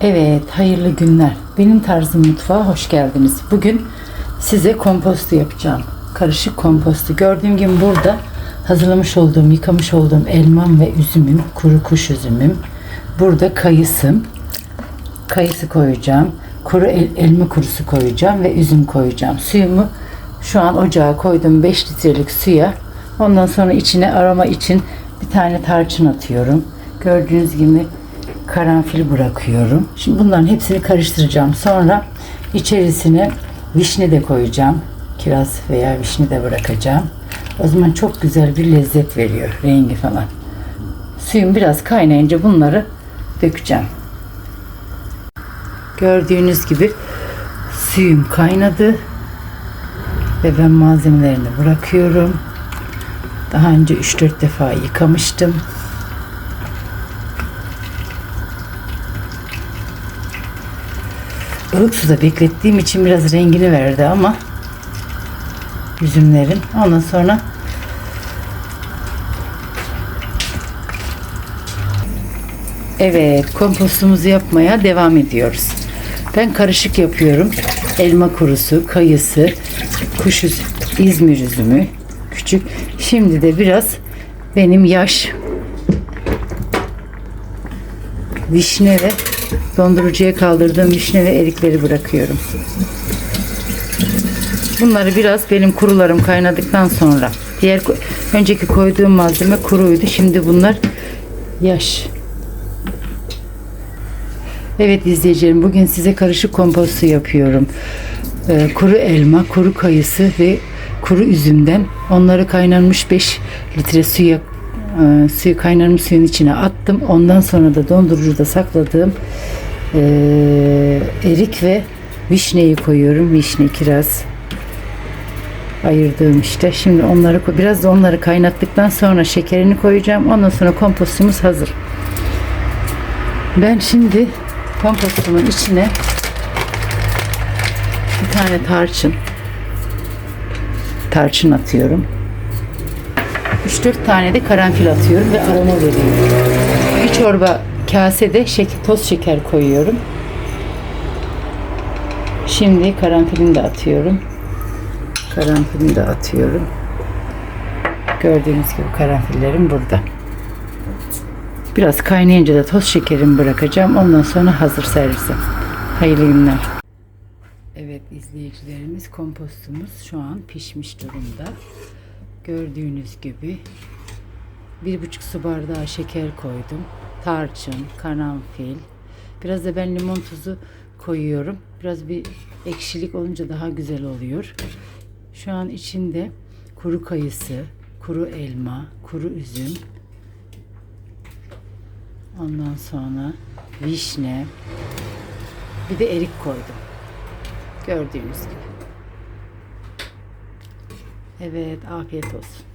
Evet, hayırlı günler. Benim tarzım mutfağa hoş geldiniz. Bugün size kompostu yapacağım. Karışık kompostu. Gördüğüm gibi burada hazırlamış olduğum, yıkamış olduğum elmam ve üzümüm, kuru kuş üzümüm. Burada kayısım. Kayısı koyacağım. Kuru el- elma kurusu koyacağım ve üzüm koyacağım. Suyumu şu an ocağa koydum 5 litrelik suya. Ondan sonra içine aroma için bir tane tarçın atıyorum. Gördüğünüz gibi karanfil bırakıyorum. Şimdi bunların hepsini karıştıracağım. Sonra içerisine vişne de koyacağım. Kiraz veya vişne de bırakacağım. O zaman çok güzel bir lezzet veriyor. Rengi falan. Suyum biraz kaynayınca bunları dökeceğim. Gördüğünüz gibi suyum kaynadı ve ben malzemelerini bırakıyorum. Daha önce 3-4 defa yıkamıştım. Ilık suda beklettiğim için biraz rengini verdi ama üzümlerin. Ondan sonra Evet, kompostumuzu yapmaya devam ediyoruz. Ben karışık yapıyorum. Elma kurusu, kayısı, kuş üzü- İzmir üzümü, küçük. Şimdi de biraz benim yaş vişne ve dondurucuya kaldırdığım vişne ve erikleri bırakıyorum. Bunları biraz benim kurularım kaynadıktan sonra diğer önceki koyduğum malzeme kuruydu. Şimdi bunlar yaş. Evet izleyicilerim bugün size karışık kompostu yapıyorum. Ee, kuru elma, kuru kayısı ve kuru üzümden onları kaynanmış 5 litre suya e, suyu kaynarmış suyun içine attım. Ondan sonra da dondurucuda sakladığım e, erik ve vişneyi koyuyorum. Vişne, kiraz ayırdığım işte. Şimdi onları biraz da onları kaynattıktan sonra şekerini koyacağım. Ondan sonra kompostumuz hazır. Ben şimdi kompostumun içine bir tane tarçın tarçın atıyorum. 3-4 tane de karanfil atıyorum ve aroma veriyorum. Bir çorba kasede şeker, toz şeker koyuyorum. Şimdi karanfilini de atıyorum. Karanfilini de atıyorum. Gördüğünüz gibi karanfillerim burada. Biraz kaynayınca da toz şekerimi bırakacağım. Ondan sonra hazır servise. Hayırlı günler. Evet izleyicilerimiz kompostumuz şu an pişmiş durumda. Gördüğünüz gibi bir buçuk su bardağı şeker koydum. Tarçın, karanfil. Biraz da ben limon tuzu koyuyorum. Biraz bir ekşilik olunca daha güzel oluyor. Şu an içinde kuru kayısı, kuru elma, kuru üzüm, Ondan sonra vişne. Bir de erik koydum. Gördüğünüz gibi. Evet, afiyet olsun.